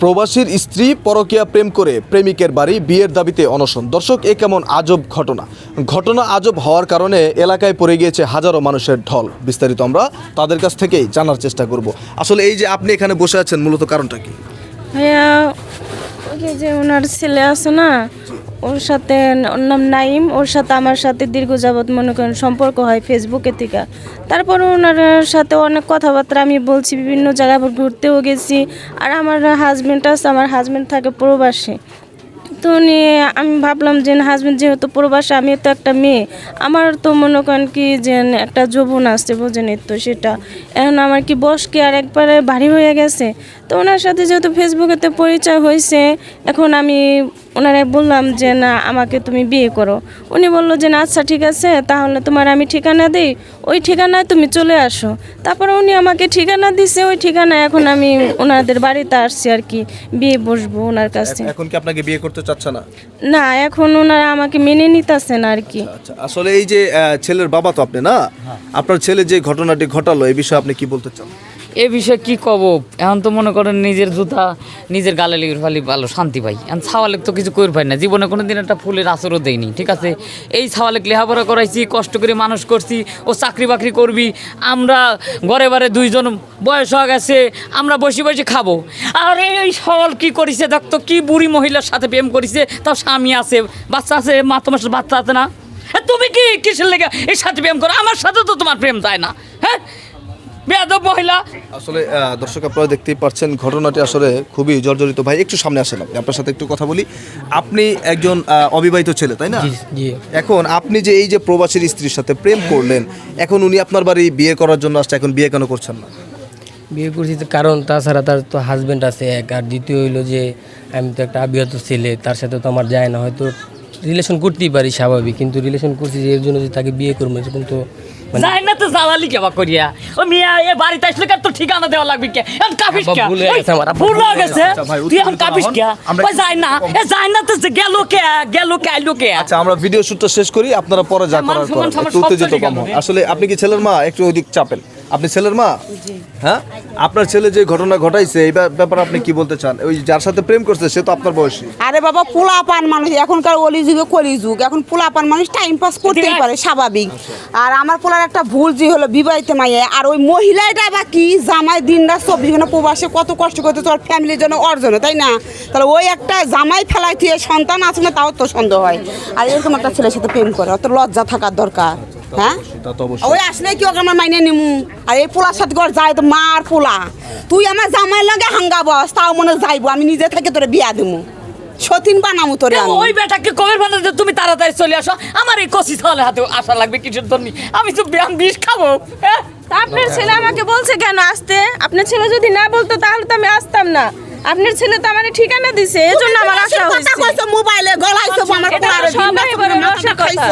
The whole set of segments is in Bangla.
প্রবাসীর স্ত্রী পরকিয়া প্রেম করে প্রেমিকের বাড়ি বিয়ের দাবিতে অনশন। দর্শক এ কেমন আজব ঘটনা? ঘটনা আজব হওয়ার কারণে এলাকায় পড়ে গিয়েছে হাজারো মানুষের ঢল। বিস্তারিত আমরা তাদের কাছ থেকেই জানার চেষ্টা করব। আসলে এই যে আপনি এখানে বসে আছেন মূলত কারণটা কি? ভাইয়া ওই যে- যে ওনার ছেলে আছে না ওর সাথে ওর নাম নাইম, ওর সাথে আমার সাথে দীর্ঘ যাবৎ মনে করেন সম্পর্ক হয় ফেসবুকে থেকে। তারপর ওনার সাথে অনেক কথাবার্তা আমি বলছি, বিভিন্ন জায়গায় ঘুরতেও গেছি। আর আমার হাজব্যান্ড আছে, আমার হাজব্যান্ড থাকে প্রবাসী। তো উনি, আমি ভাবলাম যে হাজব্যান্ড যেহেতু প্রবাসী আমি তো একটা মেয়ে। আমার তো মনে করেন কি যে একটা যৌবন আসছে বোঝেনি তো সেটা। এখন আমার কি বয়স কি আর একবারে ভারী হয়ে গেছে? তো ওনার সাথে যেহেতু ফেসবুকেতে পরিচয় হয়েছে, এখন আমি ওনারে বললাম যে না আমাকে তুমি বিয়ে করো। উনি বলল যে না আচ্ছা ঠিক আছে তাহলে তোমার আমি ঠিকানা দিই। ওই ঠিকানায় তুমি চলে আসো। তারপরে উনি আমাকে ঠিকানা দিছে ওই ঠিকানায় এখন আমি ওনাদের বাড়িতে আসছি আর কি বিয়ে বসবো ওনার কাছে। এখন কি আপনাকে বিয়ে করতে চাচ্ছে না? না এখন ওনারা আমাকে মেনে নিতেছেন আর কি। আচ্ছা আসলে এই যে ছেলের বাবা তো আপনি না? আপনার ছেলে যে ঘটনাটি ঘটালো এই বিষয়ে আপনি কি বলতে চান? এ বিষয়ে কি কব? এখন তো মনে করেন নিজের জুতা নিজের গালে লিগের ফালি ভালো শান্তি পাই। এখন ছাওয়ালেক তো কিছু করে পাই না। জীবনে কোনো দিন একটা ফুলের আসরও দেয়নি ঠিক আছে? এই ছাওয়ালেক লেখাপড়া করাইছি কষ্ট করে মানুষ করছি ও চাকরি বাকরি করবি আমরা ঘরে বারে দুইজন বয়স হয়ে গেছে আমরা বসে বসে খাব। আর এই সওয়াল কি করিছে দেখতো কি বুড়ি মহিলার সাথে প্রেম করিছে তার স্বামী আছে বাচ্চা আছে মা তোমার সাথে বাচ্চা আছে না? এ, তুমি কি কিসের লেগে এর সাথে প্রেম করো? আমার সাথে তো তোমার প্রেম যায় না হ্যাঁ? বেয়াদব মহিলা। আসলে দর্শক আপনারা দেখতেই পাচ্ছেন ঘটনাটি আসলে খুবই জর্জরিত। ভাই একটু সামনে আসেন আপনি। আপনার সাথে একটু কথা বলি। আপনি একজন অবিবাহিত ছেলে তাই না? এখন আপনি যে এই যে প্রবাসীর স্ত্রীর সাথে প্রেম করলেন এখন উনি আপনার বাড়ি বিয়ে করার জন্য আসছে এখন বিয়ে কেন করছেন না? বিয়ে করছি কারণ তাছাড়া তার তো হাজবেন্ড আছে এক। আর দ্বিতীয় হইল যে আমি তো একটা আবিহত ছেলে তার সাথে তো আমার যায় না। হয়তো রিলেশন করতেই পারি স্বাভাবিক কিন্তু রিলেশন করছি যে এর জন্য যে তাকে বিয়ে করব এরকম তো মানে যাই না তো জ্বালালি কেবা করিয়া? ও মিয়া এ বাড়িতে আসলে কার তো ঠিকানা দেওয়া লাগবে কে? এখন কাপিস কে? ভুল হয়ে গেছে আমার, ভুল ভুল হয়ে গেছে। আচ্ছা তুই এখন কাপিস কে? আমরা ওই যাই না। এ যাই না তো গেল কে? গেল কে আইলো কে? আচ্ছা আমরা ভিডিও শেষ করি আপনারা পরে যা মান করার করেন উত্তেজিত কম আসলে আপনি কি ছেলের মা? একটু ওইদিক চাপেন। আপনি ছেলের মা? হ্যাঁ? আপনার ছেলে যে ঘটনা ঘটাইছে এই ব্যাপারে আপনি কি বলতে চান? ওই যার সাথে প্রেম করছে সে তো আপনার বয়সী। আরে বাবা পোলা পান মানুষ এখনকার অলি যুগে কলি যুগ। এখন পোলা পান মানুষ টাইম পাস করতেই পারে স্বাভাবিক। আর আমার পোলার একটা ভুল যে হলো বিবাহিত মাইয়ে আর ওই মহিলাটা বা কি জামাই দিন রাত চব্বিশ ঘণ্টা প্রবাসে কত কষ্ট করতে তোর ফ্যামিলির জন্য অর্জন তাই না? তাহলে ওই একটা জামাই ফেলাই দিয়ে সন্তান আছে না তাও তো সন্দেহ হয়। আর এরকম একটা ছেলের সাথে প্রেম করে অত লজ্জা থাকার দরকার। হ্যাঁ? তা তো অবশ্যই। ওই আসলে কি ওকে আমার মাইনে নিমু? আর এই পোলার সাথে ঘর যায় তো মার পোলা। তুই আমার জামাই লাগে হাঙ্গা বস তাও মনে যাইবো আমি নিজে থেকে তোরে বিয়া দিমু। সতীন বানামু তোরে আমি। ওই বেটাকে কবে বানাতে তুমি তাড়াতাড়ি চলে আসো? আমার এই কষি হাতে আসা লাগবে কিসের জন্য? আমি তো ব্যায়াম বিষ খাব। হ্যাঁ আপনার ছেলে আমাকে বলছে কেন আসতে? আপনার ছেলে যদি না বলতো তাহলে তো আমি আসতাম না। আপনার ছেলে তো আমার ঠিকানা দিছে এজন্য আমার আশা হয়েছে। মোবাইলে গলাইছো আমার এটা পোলারে সবাই বলে রসের কথা।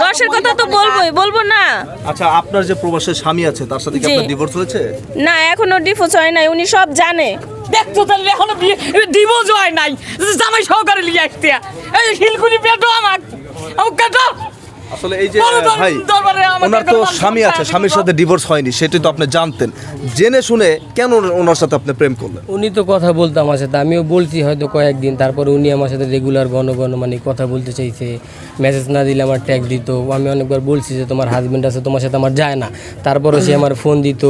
রসের কথা তো বলবোই বলব না। আচ্ছা আপনার যে প্রবাসের স্বামী আছে তার সাথে কি আপনার ডিভোর্স হয়েছে? না এখনও ডিভোর্স হয় নাই উনি সব জানে। দেখছ তাহলে এখনও বিয়ে ডিভোর্স হয় নাই। জামাই সহকারে লিয়ে আসতে। এই হিলগুলি পেটো কেটো আসলে এই যে ভাই ওনার তো স্বামী আছে স্বামীর সাথে ডিভোর্স হয়নি সেটি তো আপনি জানতেন। জেনে শুনে কেন ওনার সাথে আপনি প্রেম করলেন? উনি তো কথা বলতো আমার সাথে আমিও বলছি হয়তো কয়েকদিন তারপরে উনি আমার সাথে রেগুলার ঘন ঘন মানে কথা বলতে চাইছে মেসেজ না দিলে আমার ট্যাগ দিত। আমি অনেকবার বলছি যে তোমার হাজবেন্ড আছে তোমার সাথে আমার যায় না। তারপরে সে আমার ফোন দিত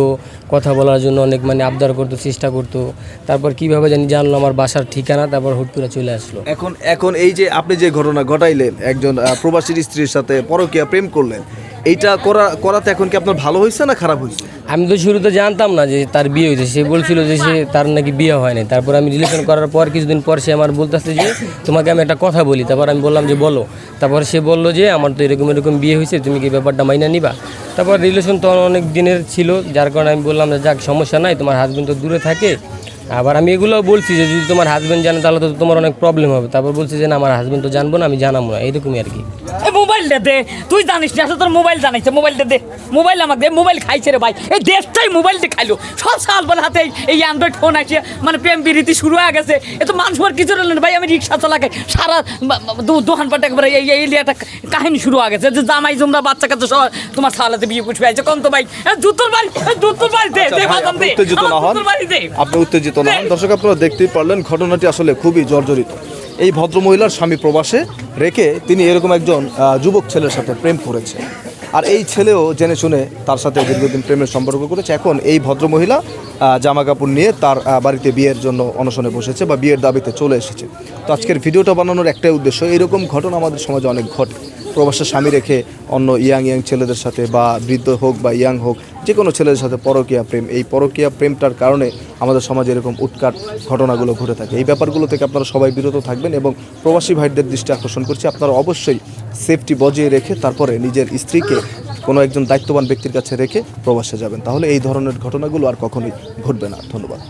কথা বলার জন্য অনেক মানে আবদার করতো চেষ্টা করতো। তারপর কীভাবে জানি জানলো আমার বাসার ঠিকানা তারপর হুট করে চলে আসলো। এখন এখন এই যে আপনি যে ঘটনা ঘটাইলেন একজন প্রবাসীর স্ত্রীর সাথে পরকীয়া প্রেম করলেন। এইটা করা, করাতে এখন কি আপনার ভালো হয়েছে না খারাপ হয়েছে? আমি তো শুরুতে জানতাম না যে তার বিয়ে হয়েছে। সে বলছিল যে সে তার নাকি বিয়ে হয়নি তারপর আমি রিলেশন করার পর কিছুদিন পর সে আমার বলতেছে যে, তোমাকে আমি একটা কথা বলি। তারপর আমি বললাম যে, বলো। তারপর সে বলল যে, আমার তো এরকম এরকম বিয়ে হয়েছে, তুমি কি ব্যাপারটা মাইনা নিবা? তারপর রিলেশন তো অনেক দিনের ছিল, যার কারণে আমি বললাম যে, যাক, সমস্যা নাই, তোমার হাজব্যান্ড তো দূরে থাকে। আবার আমি এগুলোও বলছি যে, যদি তোমার হাজব্যান্ড জানে, তাহলে তো তোমার অনেক প্রবলেম হবে। তারপর বলছি যে, না, আমার হাজব্যান্ড তো জানব না, আমি জানাব না। এইরকমই আর কি। মোবাইলটা দে তুই জানিস না তোর মোবাইল জানাইছে। মোবাইলটা দে মোবাইল আমাকে দে মোবাইল খাইছে রে ভাই। এই দেশটাই মোবাইলটা খাইলো। সব সাল বলে হাতে এই- অ্যান্ড্রয়েড ফোন আসে। মানে প্রেম বিরীতি শুরু হয়ে গেছে। এ তো মানুষ আর কিছু রইল না ভাই আমি রিক্সা চালাকে সারা বা- বা- দোকান পাট একবারে এই একটা কাহিনী শুরু হয়ে গেছে। যে জামাই জুমরা বাচ্চা কাচ্চা সব তোমার সালাতে বিয়ে পুষবে। আছে কম তো ভাই? জুতোর বাড়ি জুতোর বাড়ি দে আচ্ছা দে বাদাম দে। উত্তেজিত না হন। দে। আপনি উত্তেজিত না হন। দর্শক আপনারা দেখতেই পারলেন ঘটনাটি আসলে খুবই জর্জরিত। এই ভদ্রমহিলার স্বামী প্রবাসে রেখে তিনি এরকম একজন যুবক ছেলের সাথে প্রেম করেছে। আর এই ছেলেও জেনে শুনে তার সাথে দীর্ঘদিন প্রেমের সম্পর্ক করেছে। এখন এই ভদ্রমহিলা মহিলা জামা কাপড় নিয়ে তার বাড়িতে বিয়ের জন্য অনশনে বসেছে বা বিয়ের দাবিতে চলে এসেছে। তো আজকের ভিডিওটা বানানোর একটাই উদ্দেশ্য এরকম ঘটনা আমাদের সমাজে অনেক ঘটে। প্রবাসের স্বামী রেখে অন্য ইয়াং ইয়াং ছেলেদের সাথে বা বৃদ্ধ হোক বা ইয়াং হোক, যে কোনো ছেলেদের সাথে পরকীয়া প্রেম। এই পরকীয়া প্রেমটার কারণে আমাদের সমাজে এরকম উৎকাট ঘটনাগুলো ঘটে থাকে। এই ব্যাপারগুলো থেকে আপনারা সবাই বিরত থাকবেন এবং প্রবাসী ভাইদের দৃষ্টি আকর্ষণ করছি। আপনারা অবশ্যই সেফটি বজিয়ে রেখে তারপরে নিজের স্ত্রীকে কোনো একজন দায়িত্ববান ব্যক্তির কাছে রেখে প্রবাসে যাবেন। তাহলে এই ধরনের ঘটনাগুলো আর কখনোই ঘটবে না। ধন্যবাদ।